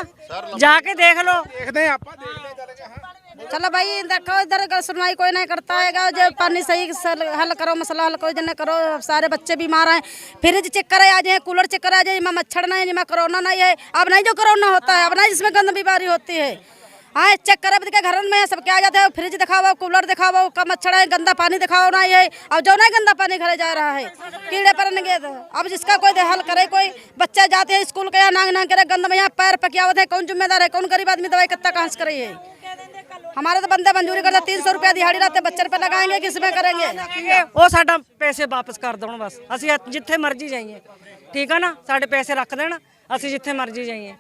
S7: ਜਾ के
S1: देख लो देखते हैं आपा देखते चलेंगे हाँ
S9: चलो भाई देखो इधर सुनवाई कोई नहीं करता है जो पानी सही से हल करो मसला हल करो जने करो सारे बच्चे बीमार हैं फ्रिज चेक करे आ जाए कूलर चेक करे आ जाए जिमा मच्छर नहीं है जिमा कोरोना नहीं है अब नहीं जो कोरोना होता है अब नहीं जिसमें गंद बीमारी होती है हाँ चेक करे अब के घर में सब क्या आ जाते हैं फ्रिज दिखाओ कूलर दिखाओ का मच्छर है गंदा पानी दिखाओ नहीं है अब जो नहीं गंदा पानी घरे जा रहा है कीड़े पड़ेंगे तो अब जिसका कोई हल करे कोई बच्चे जाते हैं स्कूल के यहाँ नांग नांग करे गंद में यहाँ पैर पकियावत है कौन जिम्मेदार है कौन गरीब आदमी दवाई कितना कहाँ से करे है हमारे तो बंदे मंजूरी करते तीन सौ रुपया दिहाड़ी रहते बच्चे पे लगाएंगे किस में करेंगे
S7: ਉਹ ਸਾਡਾ ਪੈਸੇ ਵਾਪਸ ਕਰ ਦੇਣ ਬਸ ਅਸੀਂ ਜਿੱਥੇ ਮਰਜ਼ੀ ਜਾਈਏ ਠੀਕ ਆ ਨਾ ਸਾਡੇ ਪੈਸੇ ਰੱਖ ਦੇਣ ਅਸੀਂ ਜਿੱਥੇ ਮਰਜ਼ੀ ਜਾਈਏ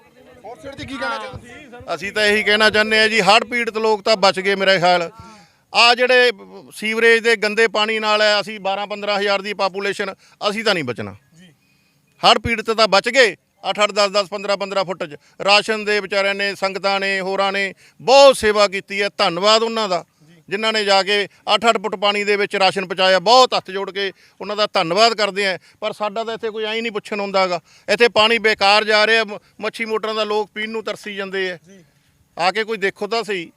S1: ਹੋਰ ਸਿਰ ਤੇ ਕੀ ਕਹਿਣਾ ਚਾਹੁੰਦੇ?
S2: ਅਸੀਂ ਤਾਂ ਇਹੀ ਕਹਿਣਾ ਚਾਹੁੰਦੇ ਆ ਜੀ ਹੜ੍ਹ ਪੀੜਤ ਲੋਕ ਤਾਂ ਬਚ ਗਏ ਮੇਰੇ ਖਿਆਲ। ਆ ਜਿਹੜੇ ਸੀਵਰੇਜ ਦੇ ਗੰਦੇ ਪਾਣੀ ਨਾਲ ਹੈ ਅਸੀਂ 12 15 ਹਜ਼ਾਰ ਦੀ ਪਾਪੂਲੇਸ਼ਨ ਅਸੀਂ ਤਾਂ ਨਹੀਂ ਬਚਣਾ। ਹੜ੍ਹ ਪੀੜਤ ਤਾਂ ਬਚ ਗਏ 8 8 10 10 15 15 ਫੁੱਟ ਚ। ਰਾਸ਼ਨ ਦੇ ਵਿਚਾਰਿਆਂ ਨੇ ਸੰਗਤਾਂ ਨੇ ਹੋਰਾਂ ਨੇ ਬਹੁਤ ਸੇਵਾ ਕੀਤੀ ਹੈ ਧੰਨਵਾਦ ਉਹਨਾਂ ਦਾ। ਜਿਨ੍ਹਾਂ ਨੇ ਜਾ ਕੇ 8 8 ਫੁੱਟ ਪਾਣੀ ਦੇ ਵਿੱਚ ਰਾਸ਼ਨ ਪਹੁੰਚਾਇਆ ਬਹੁਤ ਹੱਥ ਜੋੜ ਕੇ ਉਹਨਾਂ ਦਾ ਧੰਨਵਾਦ ਕਰਦੇ ਆ ਪਰ ਸਾਡਾ ਤਾਂ ਇੱਥੇ ਕੋਈ ਐਂ ਨਹੀਂ ਪੁੱਛਣ ਹੁੰਦਾਗਾ ਇੱਥੇ ਪਾਣੀ ਬੇਕਾਰ ਜਾ ਰਿਹਾ ਮੱਛੀ ਮੋਟਰਾਂ ਦਾ ਲੋਕ ਪੀਣ ਨੂੰ ਤਰਸੀ ਜਾਂਦੇ ਆ। ਆ ਕੇ ਕੋਈ ਦੇਖੋ ਤਾਂ ਸਹੀ।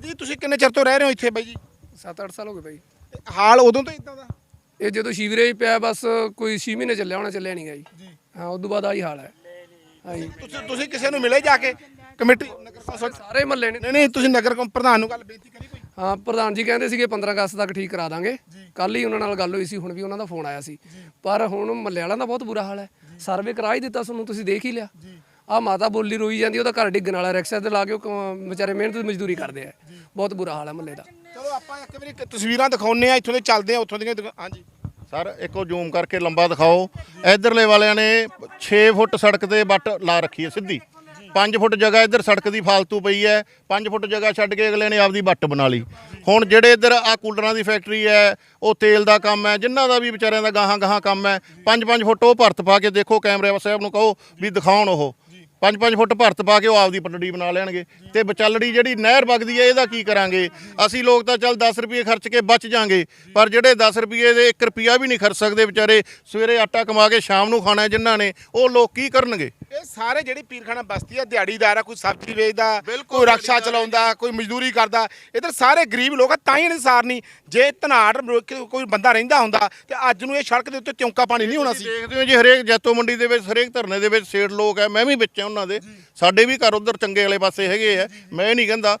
S1: ਜੀ। ਤੁਸੀਂ ਕਿੰਨੇ ਚਿਰ ਤੋਂ ਰਹਿ ਰਹੇ ਹੋ ਇੱਥੇ ਬਾਈ ਜੀ?
S5: 7-8 ਸਾਲ ਹੋ ਗਏ ਬਾਈ।
S1: ਹਾਲ ਉਦੋਂ ਤੋਂ ਇਦਾਂ ਦਾ?
S5: ਇਹ ਜਦੋਂ ਸੀਵਰੇਜ ਪਿਆ ਬਸ ਕੋਈ 6 ਮਹੀਨੇ ਚੱਲਿਆ ਹੋਣਾ ਚੱਲਿਆ ਨਹੀਂਗਾ ਜੀ। ਹਾਂ ਉਸ ਤੋਂ ਬਾਅਦ ਆਹੀ ਹਾਲ ਹੈ। ਹਾਂਜੀ
S1: ਤੁਸੀਂ ਤੁਸੀਂ ਕਿਸੇ ਨੂੰ ਮਿਲੇ ਜਾ ਕੇ? ਕਮੇਟੀ ਨਗਰ ਕੌਂਸਲ
S5: ਸਾਰੇ ਮਹੱਲੇ ਨੇ।
S1: ਨਹੀਂ ਨਹੀਂ ਤੁਸੀਂ ਨਗਰ ਕੌਂ ਪ੍ਰਧਾਨ ਨੂੰ ਗੱਲ ਬੇਨਤੀ ਕਰੀ
S5: ਹਾਂ ਪ੍ਰਧਾਨ ਜੀ ਕਹਿੰਦੇ ਸੀਗੇ 15 ਅਗਸਤ ਤੱਕ ਠੀਕ ਕਰਾ ਦਾਂਗੇ। ਕੱਲ ਹੀ ਉਹਨਾਂ ਨਾਲ ਗੱਲ ਹੋਈ ਸੀ ਹੁਣ ਵੀ ਉਹਨਾਂ ਦਾ ਫੋਨ ਆਇਆ ਸੀ। ਪਰ ਹੁਣ ਮੱਲੇ ਵਾਲਿਆਂ ਦਾ ਬਹੁਤ ਬੁਰਾ ਹਾਲ ਹੈ। ਸਰਵੇ ਕਰਾ ਹੀ ਦਿੱਤਾ ਤੁਹਾਨੂੰ ਤੁਸੀਂ ਦੇਖ ਹੀ ਲਿਆ। ਆ ਮਾਤਾ ਬੋਲੀ ਰੋਈ ਜਾਂਦੀ ਉਹਦਾ ਘਰ ਡਿੱਗਣ ਵਾਲਾ ਰਿਕਸ਼ਾ ਤੇ ਲਾ ਕੇ ਉਹ ਵਿਚਾਰੇ ਮਿਹਨਤ ਮਜ਼ਦੂਰੀ ਕਰਦੇ ਆ। ਬਹੁਤ ਬੁਰਾ ਹਾਲ ਹੈ ਮੱਲੇ ਦਾ
S1: ਚਲੋ ਆਪਾਂ ਇੱਕ ਵਾਰੀ ਤਸਵੀਰਾਂ ਦਿਖਾਉਂਦੇ ਆ ਇੱਥੋਂ ਦੇ ਚੱਲਦੇ ਆ ਉੱਥੋਂ ਦੀਆਂ ਹਾਂਜੀ।
S2: ਸਰ ਇੱਕੋ ਜ਼ੂਮ ਕਰਕੇ ਲੰਬਾ ਦਿਖਾਓ। ਇਧਰਲੇ ਵਾਲਿਆਂ ਨੇ 6 ਫੁੱਟ ਸੜਕ ਤੇ ਵੱਟ ਲਾ ਰੱਖੀ ਹੈ ਸਿੱਧੀ। 5 ਫੁੱਟ ਜਗ੍ਹਾ ਇੱਧਰ ਸੜਕ ਦੀ ਫਾਲਤੂ ਪਈ ਹੈ। 5 ਫੁੱਟ ਜਗ੍ਹਾ ਛੱਡ ਕੇ ਅਗਲੇ ਨੇ ਆਪਦੀ ਵੱਟ ਬਣਾ ਲਈ। ਹੁਣ ਜਿਹੜੇ ਇੱਧਰ ਆ ਕੂਲਰਾਂ ਦੀ ਫੈਕਟਰੀ ਹੈ, ਉਹ ਤੇਲ ਦਾ ਕੰਮ ਹੈ, ਜਿਨ੍ਹਾਂ ਦਾ ਵੀ ਵਿਚਾਰਿਆਂ ਦਾ ਗਾਹਾਂ ਗਾਹਾਂ ਕੰਮ ਹੈ। 5-5 ਫੁੱਟ ਉਹ ਭਰਤ ਪਾ ਕੇ ਦੇਖੋ ਕੈਮਰੇ ਸਾਹਿਬ ਨੂੰ ਕਹੋ ਵੀ ਦਿਖਾਉਣ ਉਹ। 5-5 ਫੁੱਟ ਭਰਤ ਪਾ ਕੇ ਉਹ ਆਪਦੀ ਪਟੜੀ ਬਣਾ ਲੈਣਗੇ। ਤੇ ਵਿਚਾਲੜੀ ਜਿਹੜੀ ਨਹਿਰ ਵਗਦੀ ਹੈ, ਇਹਦਾ ਕੀ ਕਰਾਂਗੇ? ਅਸੀਂ ਲੋਕ ਤਾਂ ਚੱਲ 10 ਰੁਪਏ ਖਰਚ ਕੇ ਬਚ ਜਾਾਂਗੇ, ਪਰ ਜਿਹੜੇ 10 ਰੁਪਏ ਦੇ 1 ਰੁਪਿਆ ਵੀ ਨਹੀਂ ਖਰਚ ਸਕਦੇ ਵਿਚਾਰੇ, ਸਵੇਰੇ ਆਟਾ ਕਮਾ ਕੇ ਸ਼ਾਮ ਨੂੰ ਖਾਣਾ ਹੈ ਜਿਨ੍ਹਾਂ ਨੇ, ਉਹ ਲੋਕ ਕੀ ਕਰਨਗੇ?
S1: ਇਹ ਸਾਰੇ ਜਿਹੜੀ ਪੀਰਖਾਨਾ ਬਸਤੀ ਆ ਦਿਹਾੜੀਦਾਰ ਆ ਕੋਈ ਸਬਜ਼ੀ ਵੇਚਦਾ ਕੋਈ ਰਕਸ਼ਾ ਚਲਾਉਂਦਾ ਕੋਈ ਮਜ਼ਦੂਰੀ ਕਰਦਾ ਇਧਰ ਸਾਰੇ ਗਰੀਬ ਲੋਕ ਆ ਤਾਂ ਹੀ ਇਨਸਾਰ ਨਹੀਂ। ਜੇ ਧਨਾੜ ਕੋਈ ਬੰਦਾ ਰਹਿੰਦਾ ਹੁੰਦਾ ਤੇ ਅੱਜ ਨੂੰ ਇਹ ਸੜਕ ਦੇ ਉੱਤੇ ਚੌਂਕਾ ਪਾਣੀ ਨਹੀਂ ਹੋਣਾ ਸੀ।
S2: ਦੇਖਦੇ ਹੋ ਜੀ ਹਰੇਕ ਜੈਤੋ ਮੰਡੀ ਦੇ ਵਿੱਚ ਹਰੇਕ ਧਰਨੇ ਦੇ ਵਿੱਚ ਸੇਠ ਲੋਕ ਹੈ ਮੈਂ ਵੀ ਵਿੱਚ ਹਾਂ ਉਹਨਾਂ ਦੇ। ਸਾਡੇ ਵੀ ਘਰ ਉਧਰ ਚੰਗੇ ਵਾਲੇ ਪਾਸੇ ਹੈਗੇ ਆ ਮੈਂ ਨਹੀਂ ਕਹਿੰਦਾ।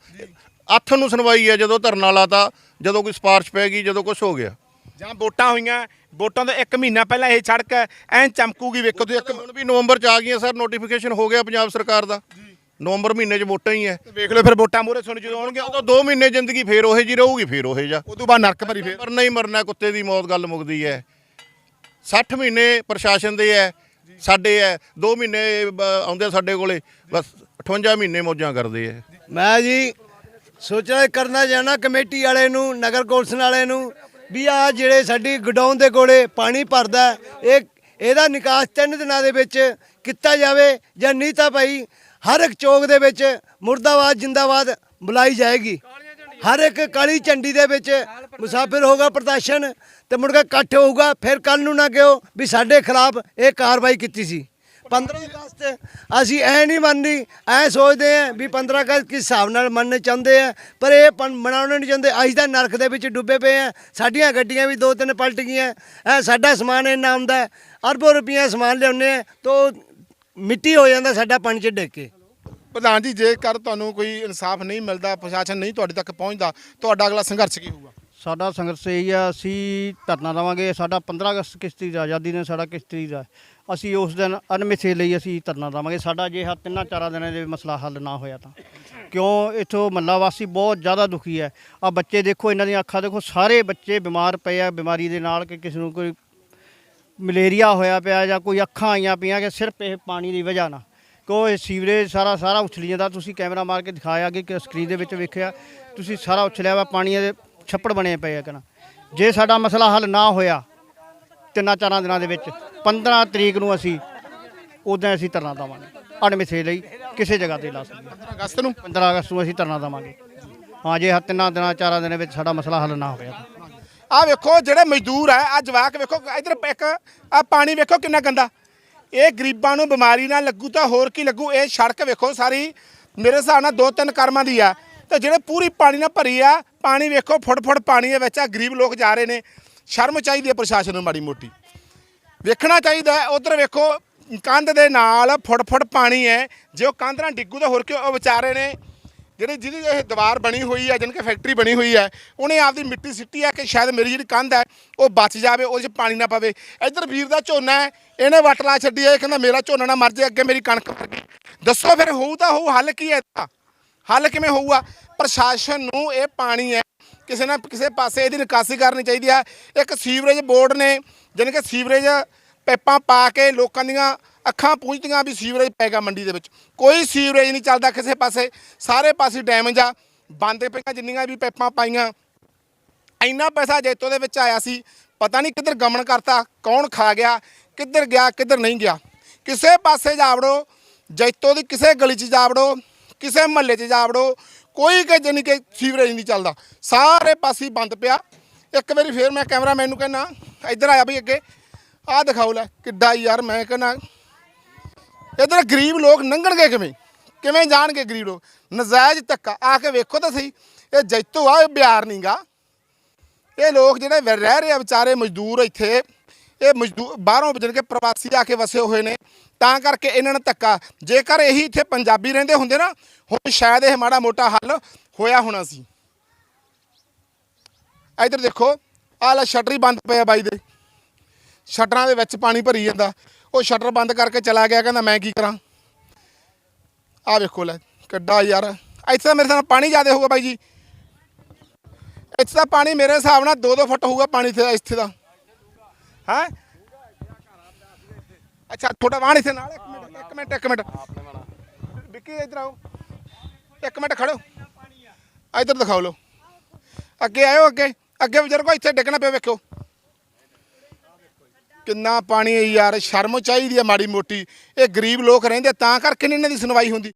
S2: ਅੱਥ ਨੂੰ ਸੁਣਵਾਈ ਹੈ ਜਦੋਂ ਧਰਨਾ ਲਾਤਾ ਜਦੋਂ ਕੋਈ ਸਪਾਰਸ਼ ਪੈ ਗਈ ਜਦੋਂ ਕੁਝ ਹੋ ਗਿਆ।
S1: ਜਾਂ ਵੋਟਾਂ ਹੋਈਆਂ ਵੋਟਾਂ ਤੋਂ 1 ਮਹੀਨਾ ਪਹਿਲਾਂ ਇਹ ਸੜਕ ਐਂ ਚਮਕੂਗੀ ਵੇਖੋ ਤੁਸੀਂ ਇੱਕ
S2: ਹੁਣ ਵੀ ਨਵੰਬਰ ਚ ਆ ਗਈਆਂ ਸਰ ਨੋਟੀਫਿਕੇਸ਼ਨ ਹੋ ਗਿਆ ਪੰਜਾਬ ਸਰਕਾਰ ਦਾ। ਨਵੰਬਰ ਮਹੀਨੇ ਚ ਵੋਟਾਂ ਹੀ ਹੈ
S1: ਵੇਖ ਲਓ ਫਿਰ ਵੋਟਾਂ ਮੂਰੇ ਸੁਣ ਜਦੋਂ ਆਉਣਗੇ
S2: ਉਦੋਂ 2 ਮਹੀਨੇ ਜ਼ਿੰਦਗੀ ਫੇਰ ਉਹੇ ਜੀ ਰਹੂਗੀ ਫੇਰ ਉਹੇ ਜਾ
S1: ਉਦੋਂ ਬਾਅਦ ਨਰਕ ਭਰੀ ਫੇਰ।
S2: ਮਰਨਾ ਹੀ ਮਰਨਾ ਕੁੱਤੇ ਦੀ ਮੌਤ ਗੱਲ ਮੁਕਦੀ ਹੈ 60 ਮਹੀਨੇ ਪ੍ਰਸ਼ਾਸਨ ਦੇ ਹੈ ਸਾਡੇ ਹੈ 2 ਮਹੀਨੇ ਬ- ਆਉਂਦੇ ਆ ਸਾਡੇ ਕੋਲੇ ਬਸ 58 ਮਹੀਨੇ ਮੌਜਾਂ ਕਰਦੇ ਆ
S6: ਮੈਂ ਜੀ ਸੋਚਿਆ ਕਰਨਾ ਜਾਣਾ ਕਮੇਟੀ ਵਾਲੇ ਨੂੰ ਨਗਰ ਕੌਂਸਲ ਵਾਲੇ ਨੂੰ ਵੀ ਆ ਜਿਹੜੇ ਸਾਡੀ ਗਡਾਊਨ ਦੇ ਕੋਲੇ ਪਾਣੀ ਭਰਦਾ ਇਹ ਇਹਦਾ ਨਿਕਾਸ ਤਿੰਨ ਦਿਨਾਂ ਦੇ ਵਿੱਚ ਕੀਤਾ ਜਾਵੇ ਜਾਂ ਨਹੀਂ ਤਾਂ ਭਾਈ ਹਰ ਇੱਕ ਚੌਕ ਦੇ ਵਿੱਚ ਮੁਰਦਾਬਾਦ, ਜਿੰਦਾਬਾਦ ਬੁਲਾਈ ਜਾਏਗੀ। ਹਰ ਇੱਕ ਕਾਲੀ ਝੰਡੀ ਦੇ ਵਿੱਚ ਮੁਸਾਫਿਰ ਹੋਗਾ ਪ੍ਰਦਰਸ਼ਨ ਤੇ ਮੁੜ ਕੇ ਇਕੱਠ ਹੋਊਗਾ, ਫਿਰ ਕੱਲ ਨੂੰ ਨਾ ਕਿਹੋ ਵੀ ਸਾਡੇ ਖਿਲਾਫ ਇਹ ਕਾਰਵਾਈ ਕੀਤੀ ਸੀ। 15 ਅਗਸਤ ਅਸੀਂ ਐ ਨਹੀਂ ਮੰਨਦੀ ਐ ਸੋਚਦੇ ਆ ਵੀ 15 ਅਗਸਤ ਕਿਸ ਹਿਸਾਬ ਨਾਲ ਮੰਨਣੇ ਚਾਹੁੰਦੇ ਆ ਪਰ ਇਹ ਮਨਾਉਣੇ ਨਹੀਂ ਚਾਹੁੰਦੇ। ਅਸੀਂ ਤਾਂ ਨਰਕ ਦੇ ਵਿੱਚ ਡੁੱਬੇ ਪਏ ਆ। ਸਾਡੀਆਂ ਗੱਡੀਆਂ ਵੀ ਦੋ ਤਿੰਨ ਪਲਟ ਗਈਆਂ। ਐ ਸਾਡਾ ਸਮਾਨ ਇੰਨਾ ਆਉਂਦਾ ਅਰਬੋਂ ਰੁਪਈਆ ਸਮਾਨ ਲਿਆਉਂਦੇ ਆ ਤੋ ਮਿੱਟੀ ਹੋ ਜਾਂਦਾ ਸਾਡਾ ਪਾਣੀ 'ਚ ਡਿੱਗ ਕੇ
S1: ਪ੍ਰਧਾਨ ਜੀ ਜੇਕਰ ਤੁਹਾਨੂੰ ਕੋਈ ਇਨਸਾਫ ਨਹੀਂ ਮਿਲਦਾ ਪ੍ਰਸ਼ਾਸਨ ਨਹੀਂ ਤੁਹਾਡੇ ਤੱਕ ਪਹੁੰਚਦਾ ਤੁਹਾਡਾ ਅਗਲਾ ਸੰਘਰਸ਼ ਕੀ ਹੋਊਗਾ?
S8: ਸਾਡਾ ਸੰਘਰਸ਼ ਇਹ ਆ ਅਸੀਂ ਧਰਨਾ ਦੇਵਾਂਗੇ। ਸਾਡਾ 15 ਅਗਸਤ ਕਿਸ਼ਤੀ ਦਾ ਆਜ਼ਾਦੀ ਦਿਨ ਸਾਡਾ ਕਿਸ਼ਤੀ ਦਾ। ਅਸੀਂ ਉਸ ਦਿਨ ਅਨਮਿੱਥੇ ਲਈ ਅਸੀਂ ਧਰਨਾ ਦੇਵਾਂਗੇ ਸਾਡਾ ਜੇ ਹਾ ਤਿੰਨਾਂ ਚਾਰਾਂ ਦਿਨਾਂ ਦੇ ਮਸਲਾ ਹੱਲ ਨਾ ਹੋਇਆ ਤਾਂ। ਕਿਉਂ? ਇੱਥੋਂ ਮੱਲਾ ਵਾਸੀ ਬਹੁਤ ਜ਼ਿਆਦਾ ਦੁਖੀ ਹੈ। ਆ ਬੱਚੇ ਦੇਖੋ, ਇਹਨਾਂ ਦੀਆਂ ਅੱਖਾਂ ਦੇਖੋ, ਸਾਰੇ ਬੱਚੇ ਬਿਮਾਰ ਪਏ ਆ, ਬਿਮਾਰੀ ਦੇ ਨਾਲ ਕਿ ਕਿਸੇ ਨੂੰ ਕੋਈ ਮਲੇਰੀਆ ਹੋਇਆ ਪਿਆ ਜਾਂ ਕੋਈ ਅੱਖਾਂ ਆਈਆਂ ਪਈਆਂ ਕਿ ਸਿਰਫ ਇਹ ਪਾਣੀ ਦੀ ਵਜ੍ਹਾ ਨਾਲ। ਕਿਉਂ? ਇਹ ਸੀਵਰੇਜ ਸਾਰਾ ਸਾਰਾ ਉਛਲੀ ਜਾਂਦਾ। ਤੁਸੀਂ ਕੈਮਰਾ ਮਾਰ ਕੇ ਦਿਖਾਇਆ ਕਿ ਸਕਰੀਨ ਦੇ ਵਿੱਚ ਵੇਖਿਆ, ਤੁਸੀਂ ਸਾਰਾ ਉਛਲਿਆ ਵਾ ਪਾਣੀ ਦੇ ਛੱਪੜ ਬਣੇ ਪਏ ਆ ਕਨਾ ਜੇ ਸਾਡਾ ਮਸਲਾ ਹੱਲ ਨਾ ਹੋਇਆ ਤਿੰਨਾਂ ਚਾਰਾਂ ਦਿਨਾਂ ਦੇ ਵਿੱਚ 15 ਤਰੀਕ ਨੂੰ ਅਸੀਂ ਉਦੋਂ ਅਸੀਂ ਧਰਨਾ ਦੇਵਾਂਗੇ। ਅਣਮਿੱਥੇ ਲਈ ਕਿਸੇ ਜਗ੍ਹਾ ਤੇ ਲਾ ਸਕਦੇ
S1: 15 ਅਗਸਤ ਨੂੰ?
S8: 15 ਅਗਸਤ ਨੂੰ ਅਸੀਂ ਧਰਨਾ ਦੇਵਾਂਗੇ। ਹਾਂ ਜੇ ਤਿੰਨਾਂ ਦਿਨਾਂ ਚਾਰਾਂ ਦਿਨਾਂ ਵਿੱਚ ਸਾਡਾ ਮਸਲਾ ਹੱਲ ਨਾ ਹੋਇਆ ਤਾਂ।
S1: ਆ ਵੇਖੋ ਜਿਹੜੇ ਮਜ਼ਦੂਰ ਆ ਆ ਜਵਾਕ ਵੇਖੋ ਇਧਰ ਇੱਕ ਆ ਪਾਣੀ ਵੇਖੋ ਕਿੰਨਾ ਗੰਦਾ। ਇਹ ਗਰੀਬਾਂ ਨੂੰ ਬਿਮਾਰੀ ਨਾਲ ਲੱਗੂ ਤਾਂ ਹੋਰ ਕੀ ਲੱਗੂ? ਇਹ ਸੜਕ ਵੇਖੋ ਸਾਰੀ ਮੇਰੇ ਹਿਸਾਬ ਨਾਲ ਦੋ ਤਿੰਨ ਕਰਮਾਂ ਦੀ ਆ। ਤੇ ਜਿਹੜੇ ਪੂਰੀ ਪਾਣੀ ਨਾਲ ਭਰੀ ਆ ਪਾਣੀ ਵੇਖੋ ਫੁੱਟ ਫੁੱਟ ਪਾਣੀ ਦੇ ਵਿੱਚ ਆ ਗਰੀਬ ਲੋਕ ਜਾ ਰਹੇ ਨੇ। ਸ਼ਰਮ ਚਾਹੀਦੀ ਹੈ ਪ੍ਰਸ਼ਾਸਨ ਨੂੰ ਮਾੜੀ ਮੋਟੀ। ਵੇਖਣਾ ਚਾਹੀਦਾ ਉਧਰ ਵੇਖੋ, ਕੰਧ ਦੇ ਨਾਲ ਫੁੱਟ ਫੁੱਟ ਪਾਣੀ ਹੈ। ਜੇ ਉਹ ਕੰਧ ਨਾਲ ਡਿੱਗੂ ਤਾਂ ਹੋਰ ਕਿਉਂ? ਉਹ ਵਿਚਾਰੇ ਨੇ ਜਿਹੜੀ ਜਿਹਦੀ ਇਹ ਦੀਵਾਰ ਬਣੀ ਹੋਈ ਹੈ, ਜਾਣੀ ਕਿ ਫੈਕਟਰੀ ਬਣੀ ਹੋਈ ਹੈ, ਉਹਨੇ ਆਪਦੀ ਮਿੱਟੀ ਸਿੱਟੀ ਆ ਕਿ ਸ਼ਾਇਦ ਮੇਰੀ ਜਿਹੜੀ ਕੰਧ ਹੈ, ਉਹ ਬਚ ਜਾਵੇ, ਉਹਦੇ 'ਚ ਪਾਣੀ ਨਾ ਪਵੇ। ਇੱਧਰ ਵੀਰ ਦਾ ਝੋਨਾ ਹੈ, ਇਹਨੇ ਵੱਟ ਲਾ ਛੱਡੀ ਹੈ, ਇਹ ਕਹਿੰਦਾ ਮੇਰਾ ਝੋਨਾ ਨਾ ਮਰ ਜਾਏ, ਅੱਗੇ ਮੇਰੀ ਕਣਕ ਮਰ ਗਈ। ਦੱਸੋ ਫਿਰ ਹੋਊ ਤਾਂ ਹੋਊ, ਹੱਲ ਕੀ ਹੈ ਇਹਦਾ? ਹੱਲ ਕਿਵੇਂ ਹੋਊਗਾ? ਪ੍ਰਸ਼ਾਸਨ ਨੂੰ ਇਹ ਪਾਣੀ ਹੈ ਕਿਸੇ ਨਾ ਕਿਸੇ ਪਾਸੇ ਇਹਦੀ ਨਿਕਾਸੀ ਕਰਨੀ ਚਾਹੀਦੀ ਹੈ ਇੱਕ ਸੀਵਰੇਜ ਬੋਰਡ ਨੇ, ਜਾਣੀ ਕਿ ਸੀਵਰੇਜ ਪੈਪਾਂ ਪਾ ਕੇ ਲੋਕਾਂ ਦੀਆਂ ਅੱਖਾਂ ਪੂੰਝਦੀਆਂ ਵੀ ਸੀਵਰੇਜ ਪੈਗਾ ਮੰਡੀ ਦੇ ਵਿੱਚ। ਕੋਈ ਸੀਵਰੇਜ ਨਹੀਂ ਚੱਲਦਾ ਕਿਸੇ ਪਾਸੇ। ਸਾਰੇ ਪਾਸੇ ਡੈਮੇਜ ਆ। ਬੰਦ ਪਈਆਂ ਜਿੰਨੀਆਂ ਵੀ ਪੈਪਾਂ ਪਾਈਆਂ। ਇੰਨਾ ਪੈਸਾ ਜੈਤੋ ਦੇ ਵਿੱਚ ਆਇਆ ਸੀ। ਪਤਾ ਨਹੀਂ ਕਿੱਧਰ ਗਮਨ ਕਰਤਾ, ਕੌਣ ਖਾ ਗਿਆ, ਕਿੱਧਰ ਗਿਆ, ਕਿੱਧਰ ਨਹੀਂ ਗਿਆ। ਕਿਸੇ ਪਾਸੇ ਜਾਵੜੋ ਜੈਤੋ ਦੀ ਕਿਸੇ ਗਲੀ 'ਚ ਜਾਵੜੋ ਕਿਸੇ ਮਹੱਲੇ 'ਚ ਜਾਵੜੋ ਕੋਈ ਕਿ ਜਾਣੀ ਕਿ ਸੀਵਰੇਜ ਨਹੀਂ ਚੱਲਦਾ। ਸਾਰੇ ਪਾਸੇ ਬੰਦ ਪਿਆ। ਇੱਕ ਵਾਰੀ ਫੇਰ ਮੈਂ ਕੈਮਰਾਮੈਨ ਨੂੰ ਕਹਿੰਦਾ, ਇੱਧਰ ਆਇਆ ਵੀ ਅੱਗੇ। ਆਹ ਦਿਖਾਓ ਲੈ, ਕਿੱਡਾ ਯਾਰ, ਮੈਂ ਕਹਿੰਦਾ, ਇੱਧਰ ਗਰੀਬ ਲੋਕ ਲੰਘਣਗੇ ਕਿਵੇਂ? ਕਿਵੇਂ ਜਾਣਗੇ ਗਰੀਬ ਲੋਕ? ਨਜਾਇਜ਼ ਧੱਕਾ, ਆ ਕੇ ਵੇਖੋ ਤਾਂ ਸਹੀ। ਇਹ ਜੈਤੋ ਆ, ਇਹ ਬਿਹਾਰ ਨਹੀਂਗਾ ਇਹ ਲੋਕ ਜਿਹੜੇ ਰਹਿ ਰਹੇ ਆ ਵਿਚਾਰੇ ਮਜ਼ਦੂਰ ਇੱਥੇ, ਇਹ ਮਜ਼ਦੂਰ ਬਾਹਰੋਂ ਜਾਣੀ ਕਿ ਪ੍ਰਵਾਸੀ ਆ ਕੇ ਵਸੇ ਹੋਏ ਨੇ। ਤਾਂ ਕਰਕੇ ਇਹਨਾਂ ਨੂੰ ਧੱਕਾ। ਜੇਕਰ ਇਹੀ ਇੱਥੇ ਪੰਜਾਬੀ ਰਹਿੰਦੇ ਹੁੰਦੇ ਨਾ, ਹੁਣ ਸ਼ਾਇਦ ਇਹ ਮਾੜਾ ਮੋਟਾ ਹੱਲ ਹੋਇਆ ਹੋਣਾ ਸੀ। ਇੱਧਰ ਦੇਖੋ, ਆਹ ਲੈ ਸ਼ਟਰ ਹੀ ਬੰਦ ਪਿਆ ਬਾਈ ਦੇ। ਸ਼ਟਰਾਂ ਦੇ ਵਿੱਚ ਪਾਣੀ ਭਰੀ ਜਾਂਦਾ। ਉਹ ਸ਼ਟਰ ਬੰਦ ਕਰਕੇ ਚਲਾ ਗਿਆ, ਕਹਿੰਦਾ ਮੈਂ ਕੀ ਕਰਾਂ? ਆਹ ਵੇਖੋ ਲੈ, ਕਿੱਡਾ ਯਾਰ। ਇੱਥੇ ਤਾਂ ਮੇਰੇ ਨਾਲ ਪਾਣੀ ਜ਼ਿਆਦਾ ਹੋਊਗਾ ਬਾਈ ਜੀ। ਇੱਥੇ ਤਾਂ ਪਾਣੀ ਮੇਰੇ ਹਿਸਾਬ ਨਾਲ 2-2 ਫੁੱਟ ਹੋਊਗਾ ਪਾਣੀ ਇੱਥੇ ਇੱਥੇ ਦਾ। ਹੈ? ਅੱਛਾ ਤੁਹਾਡਾ ਵਾਹਣ ਇੱਥੇ ਨਾਲ ਇੱਕ ਮਿੰਟ ਇੱਕ ਮਿੰਟ ਇੱਕ ਮਿੰਟ। ਵਿੱਕੀ ਇੱਧਰ ਆਓ। ਇੱਕ ਮਿੰਟ ਖੜੋ। ਇੱਧਰ ਦਿਖਾਓ ਲੋ ਅੱਗੇ ਆਇਓ ਅੱਗੇ। ਅੱਗੇ ਬਜ਼ੁਰਗੋ ਇੱਥੇ ਡਿੱਗਣਾ ਪਿਆ ਵੇਖੋ ਕਿੰਨਾ ਪਾਣੀ ਹੈ ਯਾਰ ਸ਼ਰਮ ਚਾਹੀਦੀ ਹੈ ਮਾੜੀ ਮੋਟੀ। ਇਹ ਗਰੀਬ ਲੋਕ ਰਹਿੰਦੇ ਤਾਂ ਕਰਕੇ ਨਹੀਂ ਇਹਨਾਂ ਦੀ ਸੁਣਵਾਈ ਹੁੰਦੀ।